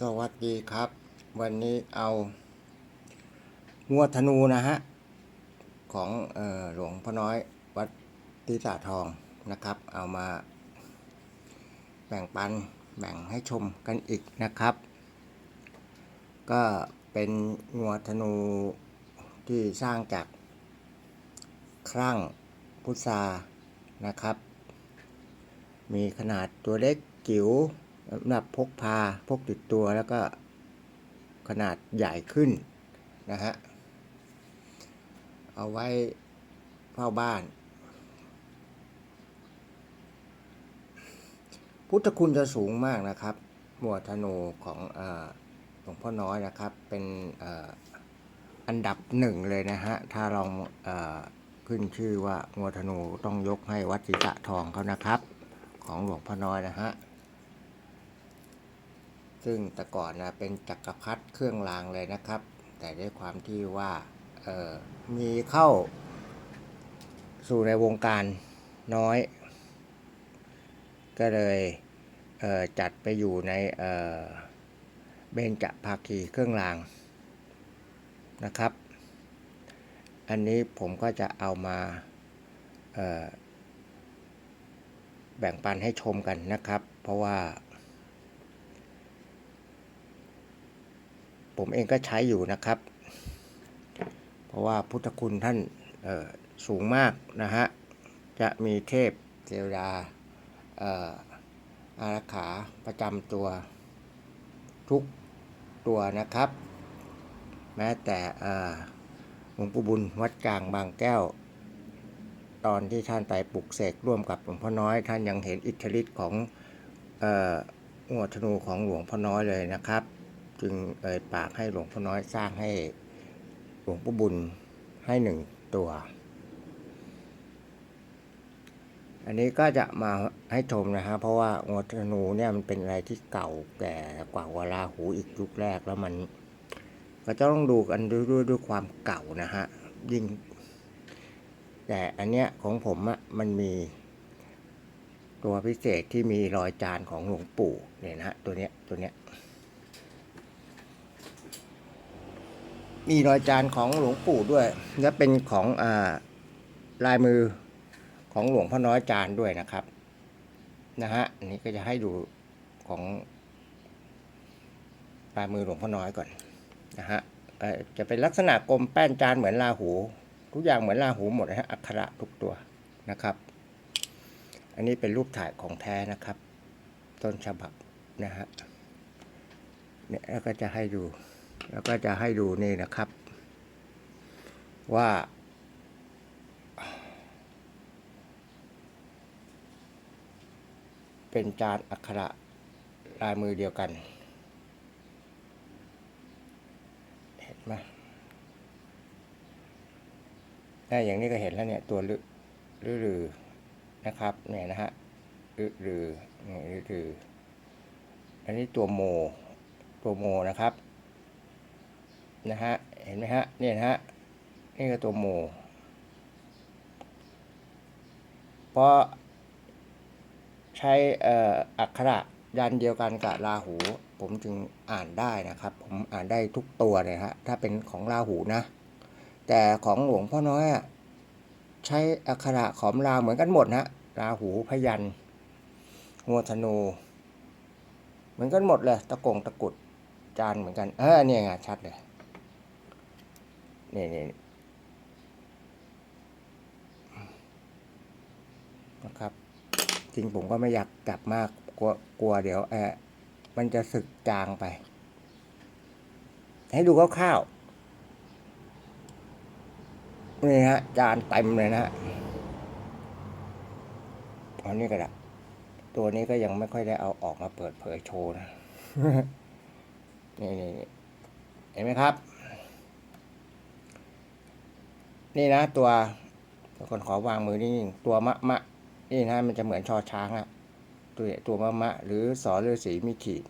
สวัสดีครับ วันนี้เอางัวธนูนะฮะ ของออหลวงพ่อน้อยวัดตีสาทองนะครับ เอามาแบ่งปันแบ่งให้ชมกันอีกนะครับ ก็เป็นงัวธนูที่สร้างจากครั่งพุทรานะครับ มีขนาดตัวเล็กจิ๋ว สำหรับพกพาพกติดตัวแล้วก็ขนาดใหญ่ขึ้นนะฮะ เอาไว้เฝ้าบ้าน พุทธคุณจะสูงมากนะครับหมวดธนูของหลวงพ่อน้อยนะครับ เป็นออันดับหนึ่งเลยนะฮะ ถ้าลองอขึ้นชื่อว่างัวธนูต้องยกให้วัดศรีสะทองเขานะครับ ของหลวงพ่อน้อยนะฮะ ซึ่งแต่ก่อนนะเป็นจักรพรรดิเครื่องรางเลยนะครับ แต่ด้วยความที่ว่าออมีเข้าสู่ในวงการน้อย ก็เลยเออจัดไปอยู่ในเออเบญจภาคีเครื่องรางนะครับ อันนี้ผมก็จะเอามาออแบ่งปันให้ชมกันนะครับ เพราะว่า ผมเองก็ใช้อยู่นะครับ เพราะว่าพุทธคุณท่านสูงมากนะฮะ จะมีเทพเทวดาเอ่อารักขาประจำตัวทุกตัวนะครับ แม้แต่อ่อหลวงปู่บุญวัดกลางบางแก้ว ตอนที่ท่านไปปลุกเสกร่วมกับหลวงพ่อน้อย ท่านยังเห็นอิทธิฤทธิ์ของอ,อัวธนูของหลวงพ่อน้อยเลยนะครับ จึงเอ่ยปากให้หลวงพ่อน้อยสร้างให้หลวงปู่บุญให้หนึ่งตัว อันนี้ก็จะมาให้ชมนะฮะเพราะว่างัวธนูเนี่ยมันเป็นอะไรที่เก่าแก่กว่าวาราหูอีกยุคแรกแล้วมัน ก็จะต้องดูกันด้วยด้วยด้วยความเก่านะฮะยิ่ง แต่อันเนี้ยของผมอะมันมีตัวพิเศษที่มีรอยจานของหลวงปู่เนี่ยนะฮะตัวเนี้ยตัวเนี้ย มีรอยจานของหลวงปู่ด้วย และเป็นของอ่าลายมือของหลวงพ่อน้อยจานด้วยนะครับนะฮะอันนี้ก็จะให้ดูของลายมือหลวงพ่อน้อยก่อนนะฮะจะเป็นลักษณะกลมแป้นจานเหมือนลาหู ทุกอย่างเหมือนลาหูหมดนะฮะอักขระทุกตัวนะครับ อันนี้เป็นรูปถ่ายของแท้นะครับ ต้นฉบับนะฮะเนี่ยแล้วก็จะให้ดู แล้วก็จะให้ดูนี่นะครับ ว่า เป็นจานอักขระลายมือเดียวกัน เห็นไหมอ่าอย่างนี้ก็เห็นแล้วเนี่ย ตัวลือลือรือนะครับเนี่ยนะฮะลือรือนี่ลือรืออันนี้ตัวโม ตัวโมนะครับ นะฮะ เห็นไหมฮะ เนี่ยนะฮะ นี่ก็ตัวโมเพราะใช้อักขระยันเดียวกันกับราหู ผมจึงอ่านได้นะครับ ผมอ่านได้ทุกตัวเลยฮะ ถ้าเป็นของราหูนะ แต่ของหลวงพ่อน้อยอะใช้อักขระขอมราเหมือนกันหมดนะราหูพยันงัวธนู เหมือนกันหมดเลย ตะกงตะกุดจานเหมือนกัน เออเนี่ยไงชัดเลย นี่นี่นะครับ จริงผมก็ไม่อยากจับมากกลัวกลัวเดี๋ยวเออมันจะสึกจางไป ให้ดูคร่าวๆนี่ฮะ จานเต็มเลยนะฮะอันนี้ก็ได้ตัวนี้ก็ยังไม่ค่อยได้เอาออกมาเปิดเผยโชว์นะ นี่นี่เห็นไหมครับ นี่นะ ตัวคนขอวางมือนี่ตัวมะมะนี่นะมันจะเหมือนชอช้างอะตัวตัวมะมะ หรือสอฤาษีมีขีด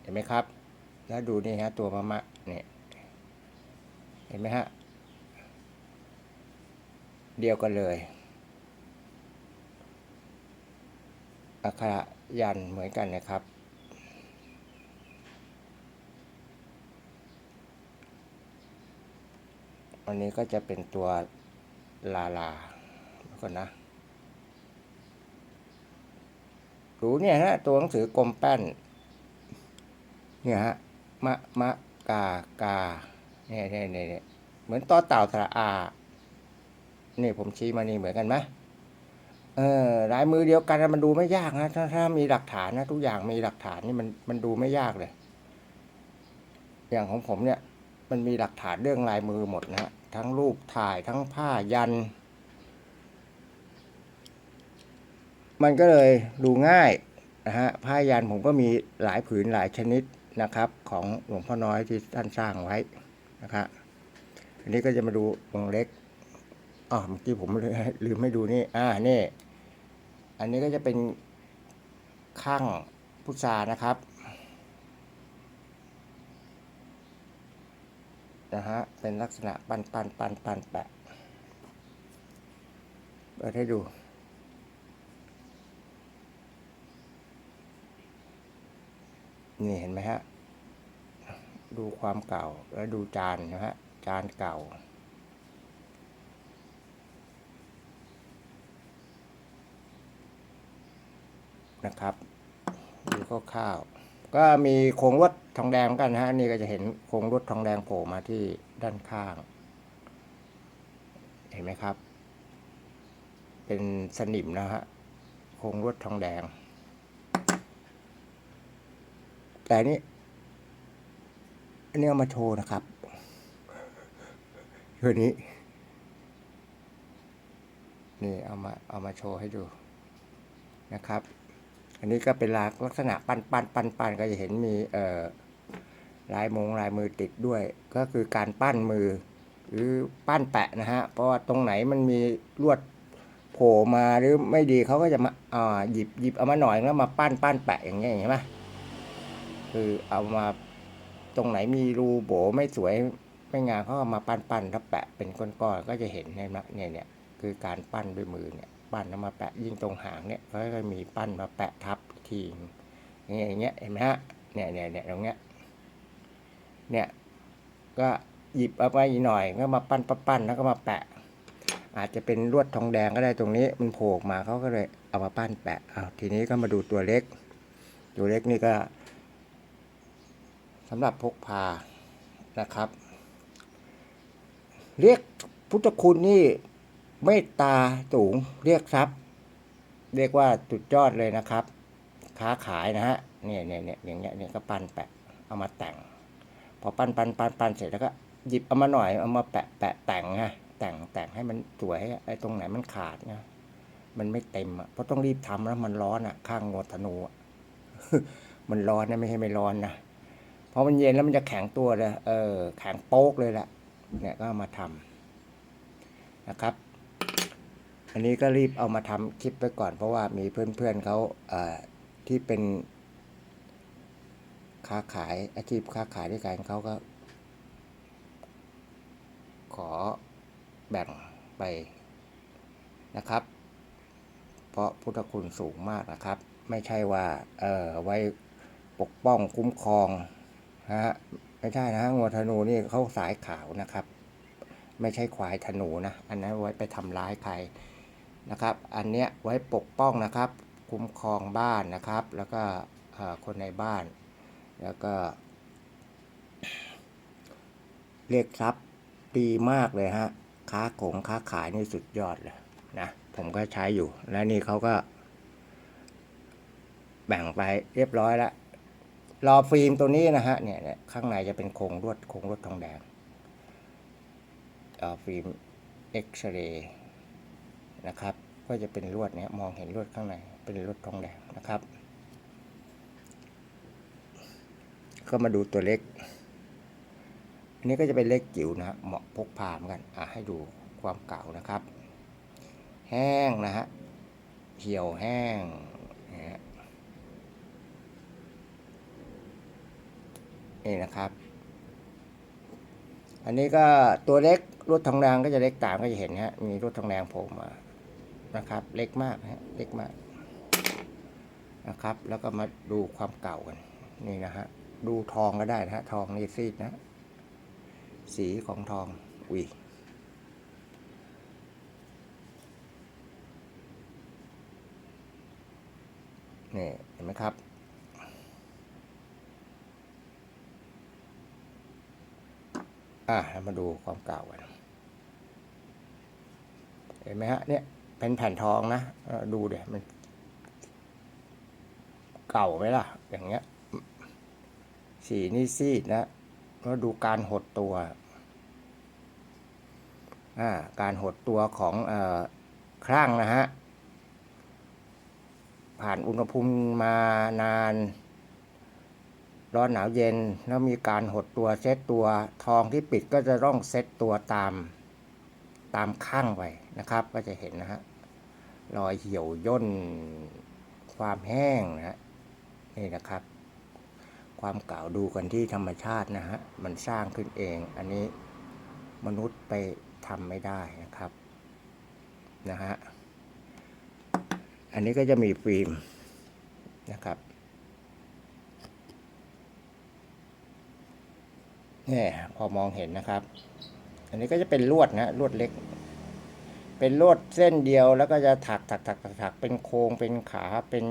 เห็นไหมครับ แล้วดูนี่ฮะ ตัวมะมะเนี่ยเห็นไหมฮะ เดียวกันเลยอักขระยันเหมือนกันนะครับ อันนี้ก็จะเป็นตัวลาลาแล้วก่อนนะดูเนี่ยฮะตัวหนังสือกลมแป้น เนี่ยฮะมะมะกากาเนี่ยเนี่ยเนี่ยเหมือนต่อเต่าสระอานี่ผมชี้มานี่เหมือนกันไหมเออลายมือเดียวกันนะมันดูไม่ยากนะถ้าถ้ามีหลักฐานนะทุกอย่างมีหลักฐานนี่มันมันดูไม่ยากเลย อย่างของผมเนี่ย มันมีหลักฐานเรื่องลายมือหมดนะฮะทั้งรูปถ่ายทั้งผ้ายัน มันก็เลยดูง่ายนะฮะผ้ายันผมก็มีหลายผืนหลายชนิดนะครับ ของหลวงพ่อน้อยที่ท่านสร้างไว้นะครับอันนี้ก็จะมาดูวงเล็กอ๋อเมื่อกี้ผมลืมลืมไม่ดูนี่อ่านี่ อันนี้ก็จะเป็นข้างพุทรานะครับ นะฮะ เป็นลักษณะปันปันปันปันแปะเปิดให้ดู นี่เห็นไหมฮะ ดูความเก่าแล้วดูจานนะฮะ จานเก่านะครับ ดูคร่าวๆ ก็มีโครงลวดทองแดงกันฮะนี่ก็จะเห็นโครงลวดทองแดงโผล่มาที่ด้านข้าง เห็นไหมครับ เป็นสนิมนะฮะโครงลวดทองแดง แต่นนี้อันนี้เอามาโชว์นะครับตัวนี้ นี่เอามาเอามาโชว์ให้ดูนะครับ อันนี้ก็เป็นลักษณะปันปันปันปันก็จะเห็นมีเอ่อลายมงลายมือติดด้วย ก็คือการปั้นมือ หรือปั้นแปะนะฮะ เพราะว่าตรงไหนมันมีลวดโผล่มาหรือไม่ดีเขาก็จะมาอ่าหยิบหยิบเอามาหน่อยแล้วมาปั้นปั้นแปะอย่างเงี้ยเห็นไหมคือเอามาตรงไหนมีรูโบไม่สวยไม่งามเขาก็มาปั้นปั้นแล้วแปะเป็นก้อนๆก็จะเห็นเห็นไหมเนี่ยเนี่ยคือการปั้นด้วยมือเนี่ย ปั้นแล้วมาแปะยิ่งตรงหางเนี่ยเขาก็มีปั้นมาแปะทับทีอย่างเงี้ยอย่างเงี้ยเห็นไหมฮะเนี่ยเนี่ยเนี่ยตรงเนี้ยเนี่ยก็หยิบเอาไปอีกหน่อยก็มาปั้นปั้นนแล้วก็มาแปะ อาจจะเป็นลวดทองแดงก็ได้ตรงนี้มันโผล่มาเขาก็เลยเอามาปั้นแปะเอาทีนี้ก็มาดูตัวเล็ก ตัวเล็กนี่ก็สำหรับพกพานะครับ เรียกพุทธคุณนี่ เมตตาสูงเรียกทรัพย์ เรียกว่าจุดยอดเลยนะครับ ค้าขายนะฮะเนี่ยเนี่ยเนี่ยอย่างเงี้ยเนี่ยก็ปั้นแปะเอามาแต่ง พอปั้นปั้นปั้นปั้นเสร็จแล้วก็หยิบเอามาหน่อยเอามาแปะแปะแต่งไงแต่งแต่งให้มันสวยไอ้ตรงไหนมันขาดนะมันไม่เต็มอะเพราะต้องรีบทำแล้วมันร้อนอะ ข้างงวธนูอะมันร้อนนะไม่ใช่ไม่ร้อนนะพอมันเย็นแล้วมันจะแข็งตัวเลยเออแข็งโป๊กเลยแหละเนี่ยก็มาทำนะครับ อันนี้ก็รีบเอามาทำคลิปไปก่อน เพราะว่ามีเพื่อนๆเขาเอ่อที่เป็นค้าขายอาชีพค้าขายด้วยกันเขาก็ ขอแบ่งไปนะครับ เพราะพุทธคุณสูงมากนะครับ ไม่ใช่ว่าเออไว้ปกป้องคุ้มครองนะฮะไม่ใช่นะฮะงัวธนูนี่เขาสายขาวนะครับ ไม่ใช่ควายธนูนะ อันนั้นไว้ไปทำร้ายใคร นะครับ อันเนี้ยไว้ปกป้องนะครับ คุ้มครองบ้านนะครับ แล้วก็คนในบ้าน แล้วก็ เรียกทรัพย์ดีมากเลยฮะ ค้าของค้าขายนี่สุดยอดเลยนะ ผมก็ใช้อยู่ และนี่เขาก็ แบ่งไปเรียบร้อยแล้วรอฟิล์มตัวนี้นะฮะเนี่ยเนี่ยข้างในจะเป็นโครงลวดโครงลวดทองแดงรอฟิล์มเอ็กซเรย์ นะครับ ก็จะเป็นลวดเนี่ยมองเห็นลวดข้างในเป็นลวดทองแดงนะครับ ก็มาดูตัวเล็ก อันนี้ก็จะเป็นเล็กจิ๋วนะฮะเหมาะพกพาเหมือนกันอะให้ดูความเก่านะครับ แห้งนะฮะเหี่ยวแห้งนะฮะนี่นะครับ อันนี้ก็ตัวเล็กรถทองแดงก็จะเล็กตามก็จะเห็นฮะมีรถทองแดงโผล่มา นะครับ เล็กมากฮะเล็กมากนะครับ แล้วก็มาดูความเก่ากันนี่นะฮะดูทองก็ได้นะฮะทองนี่ซีดนะ สีของทองอุ้ยนี่เห็นไหมครับ อะมาดูความเก่ากัน เห็นไหมฮะเนี่ย เป็นแผ่นทองนะดูเดี๋ยวมัน เก่าไหมล่ะ อย่างเงี้ย สีนี่ซีดนะแล้วดูการหดตัวอ่าการหดตัวของเอ่อครั่งนะฮะ ผ่านอุณหภูมิมานาน ร้อนหนาวเย็น แล้วมีการหดตัวเซตตัวทองที่ปิดก็จะต้องเซตตัวตาม ตามข้างไปนะครับ ก็จะเห็นนะฮะรอยเหี่ยวย่นความแห้งนะฮะนี่นะครับ ความเก่าดูกันที่ธรรมชาตินะฮะมันสร้างขึ้นเอง อันนี้มนุษย์ไปทำไม่ได้นะครับนะฮะอันนี้ก็จะมีฟิล์มนะครับนี่พอมองเห็นนะครับ อันนี้ก็จะเป็นลวดนะลวดเล็ก เป็นลวดเส้นเดียวแล้วก็จะถักถักถักถักถักเป็นโครงเป็นขาเป็น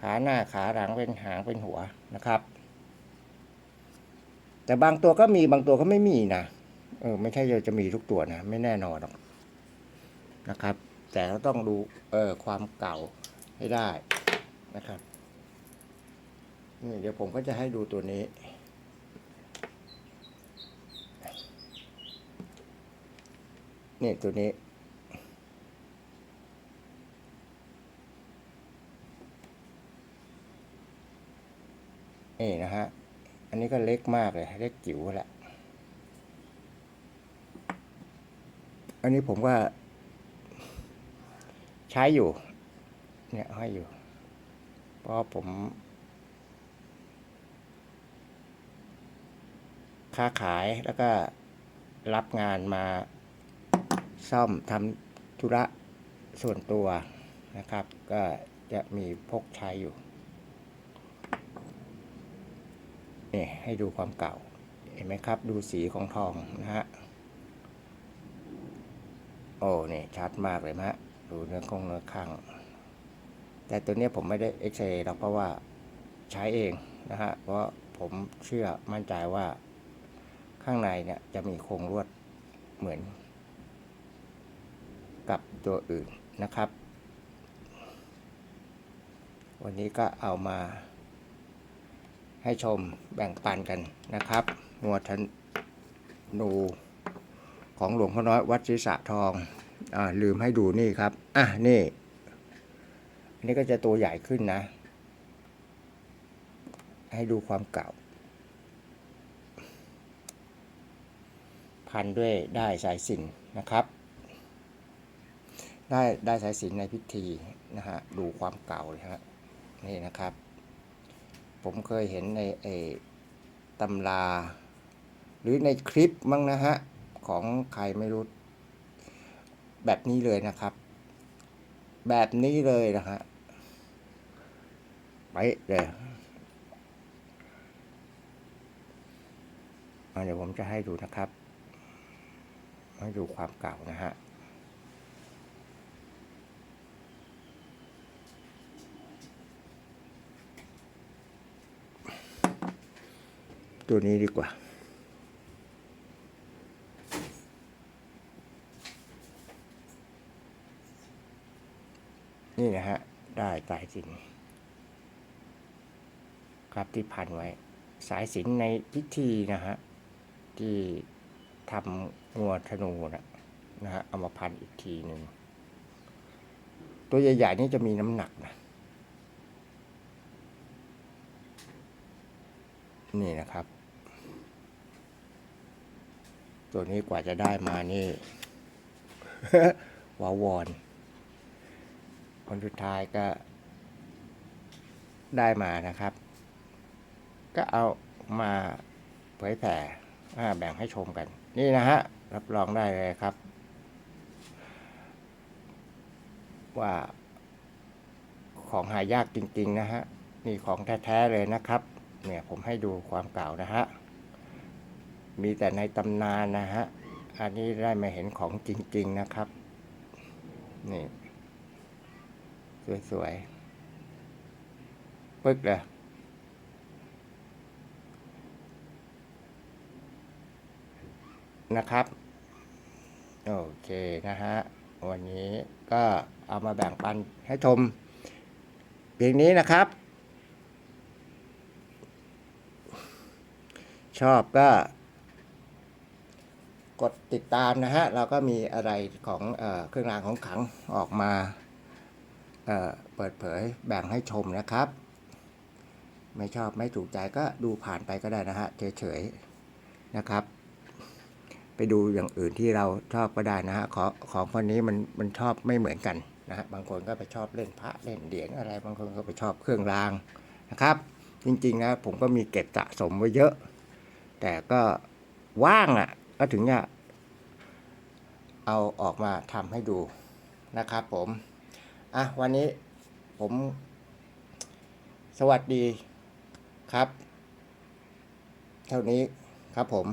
ขาหน้าขาหลังเป็นหางเป็นหัวนะครับ แต่บางตัวก็มีบางตัวก็ไม่มีนะเออไม่ใช่จะมีทุกตัวนะไม่แน่นอนหรอกนะครับ แต่เราต้องดูเออความเก่าให้ได้นะครับนี่เดี๋ยวผมก็จะให้ดูตัวนี้ นี่ตัวนี้ นี่นะฮะ อันนี้ก็เล็กมากเลย เล็กจิ๋วแหละ อันนี้ผมก็ใช้อยู่ เนี่ยให้อยู่ เพราะผม ค้าขายแล้วก็รับงานมา ซ่อมทำธุระส่วนตัวนะครับ ก็จะมีพกใช้อยู่นี่ให้ดูความเก่า เห็นไหมครับ ดูสีของทองนะฮะ โอ้นี่ชัดมากเลยนะฮะ ดูเนื้อคงเนื้อข้าง แต่ตัวนี้ผมไม่ได้เอ็กซเรย์หรอกเพราะว่าใช้เองนะฮะ เพราะผมเชื่อมั่นใจว่าข้างในเนี่ยจะมีโครงลวดเหมือน กับตัวอื่นนะครับ วันนี้ก็เอามา ให้ชมแบ่งปันกันนะครับงัวธนูของหลวงพ่อน้อยวัดศรีสะทองอ่าลืมให้ดูนี่ครับอะนี่อันนี้ก็จะตัวใหญ่ขึ้นนะ ให้ดูความเก่า พันด้วยได้สายสินนะครับ ได้ได้สายสิญจนในพิธีนะฮะดูความเก่าเลยฮะนี่นะครับ ผมเคยเห็นในไอ้ตำรา หรือในคลิปมั้งนะฮะ ของใครไม่รู้ แบบนี้เลยนะครับ แบบนี้เลยนะฮะไปเลยเอาเดี๋ยวผมจะให้ดูนะครับ ให้ดูความเก่านะฮะ ตัวนี้ดีกว่า นี่นะฮะ ได้สายสินครับที่พันไว้ สายสินในพิธีนะฮะ ที่ทำงัวธนูนะนะฮะเอามาพันอีกทีหนึ่ง ตัวใหญ่ๆนี่จะมีน้ำหนักนะนี่นะครับ ตัวนี้กว่าจะได้มานี่วาวอนคนสุดท้ายก็ได้มานะครับ ก็เอามาเผยแผ่แบ่งให้ชมกัน นี่นะฮะ รับรองได้เลยครับ ว่าของหายากจริง ๆ นะฮะ นี่ของแท้ ๆ เลยนะครับ เนี่ยผมให้ดูความเก่านะฮะ มีแต่ในตำนานนะฮะ อันนี้ได้มาเห็นของจริง ๆนะครับ นี่ สวยๆ ปึ๊กเลยนะครับ โอเคนะฮะ วันนี้ก็เอามาแบ่งปันให้ชมเพียงนี้นะครับ ชอบก็ กดติดตามนะฮะ เราก็มีอะไรของเอเครื่องรางของขลังออกมาเเปิดเผยแบ่งให้ชมนะครับ ไม่ชอบไม่ถูกใจก็ดูผ่านไปก็ได้นะฮะเฉยๆนะครับ ไปดูอย่างอื่นที่เราชอบก็ได้นะฮะของของคนนี้มันมันชอบไม่เหมือนกันนะฮะบางคนก็ไปชอบเล่นพระเล่นเหรียญอะไร บางคนก็ไปชอบเครื่องรางนะครับ จริงๆนะผมก็มีเก็บสะสมไว้เยอะ แต่ก็ว่างอะ ก็ถึงจะเอาออกมาทำให้ดูนะครับผม อะ วันนี้ผม สวัสดีครับ เท่านี้ครับผม